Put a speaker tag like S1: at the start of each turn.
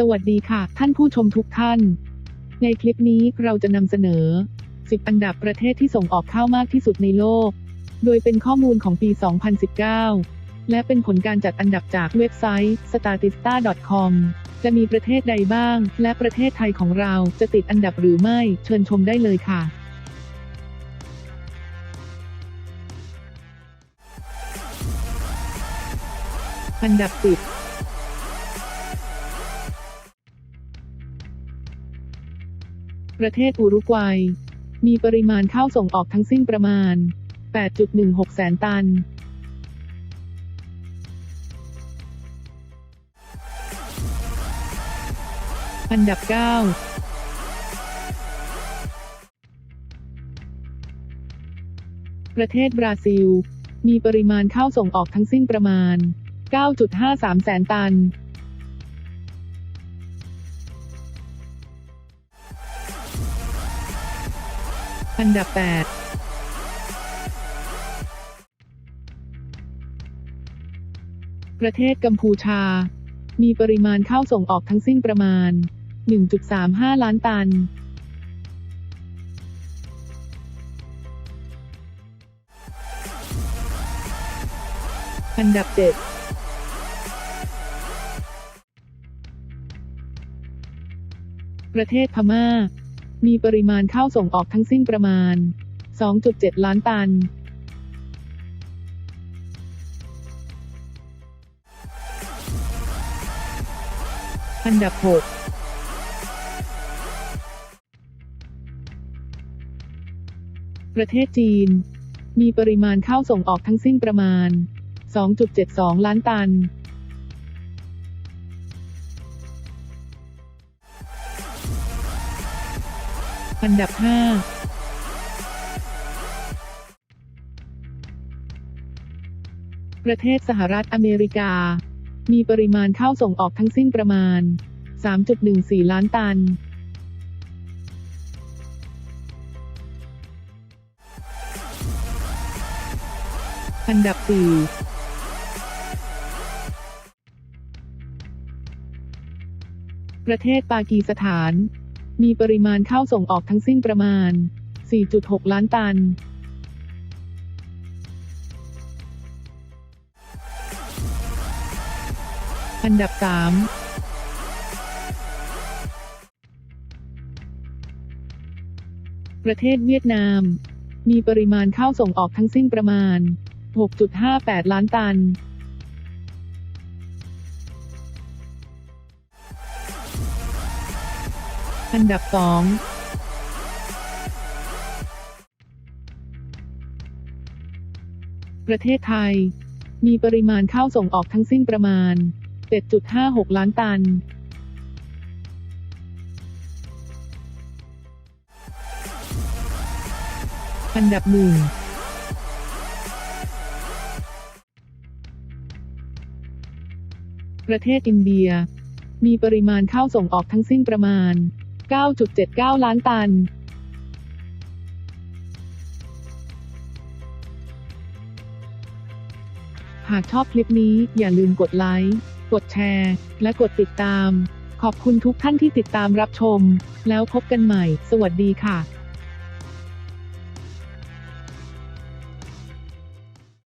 S1: สวัสดีค่ะ ท่านผู้ชมทุกท่าน ในคลิปนี้เราจะนำเสนอ 10 อันดับประเทศที่ส่งออกข้าวมากที่สุดในโลก โดยเป็นข้อมูลของปี 2019 และเป็นผลการจัดอันดับจากเว็บไซต์ statista.com จะมีประเทศใดบ้าง และประเทศไทยของเราจะติดอันดับหรือไม่ เชิญชมได้เลยค่ะ อันดับ10 ประเทศอุรุกวัย มีปริมาณข้าวส่งออกทั้งสิ้นประมาณ 8.16 แสนตันอันดับ 9 ประเทศบราซิล มีปริมาณข้าวส่งออกทั้งสิ้นประมาณ 9.53 แสนตัน อันดับ 8ประเทศกัมพูชา มีปริมาณข้าวส่งออกทั้งสิ้นประมาณ 1.35 ล้านตัน อันดับ 7 ประเทศพม่า มีปริมาณข้าวส่งออกทั้งสิ้นประมาณ 2.7 ล้านตันอันดับ 6 ประเทศจีน มีปริมาณข้าวส่งออกทั้งสิ้นประมาณ 2.72 ล้านตัน อันดับ 5ประเทศสหรัฐอเมริกา มีปริมาณข้าวส่งออกทั้งสิ้นประมาณ 3.14 ล้านตัน อันดับ 4 ประเทศปากีสถาน มีปริมาณข้าวส่งออกทั้งสิ้นประมาณ 4.6 ล้านตันอันดับ 3 ประเทศเวียดนาม มีปริมาณข้าวส่งออกทั้งสิ้นประมาณ 6.58 ล้านตัน อันดับ2ประเทศไทย มีปริมาณข้าวส่งออกทั้งสิ้นประมาณ 7.56 ล้านตัน อันดับ1ประเทศอินเดีย มีปริมาณข้าวส่งออกทั้งสิ้นประมาณ 9.79 ล้านตัน หากชอบคลิปนี้อย่าลืมกดไลค์ กดแชร์ และกดติดตาม ขอบคุณทุกท่านที่ติดตามรับชม แล้วพบกันใหม่ สวัสดีค่ะ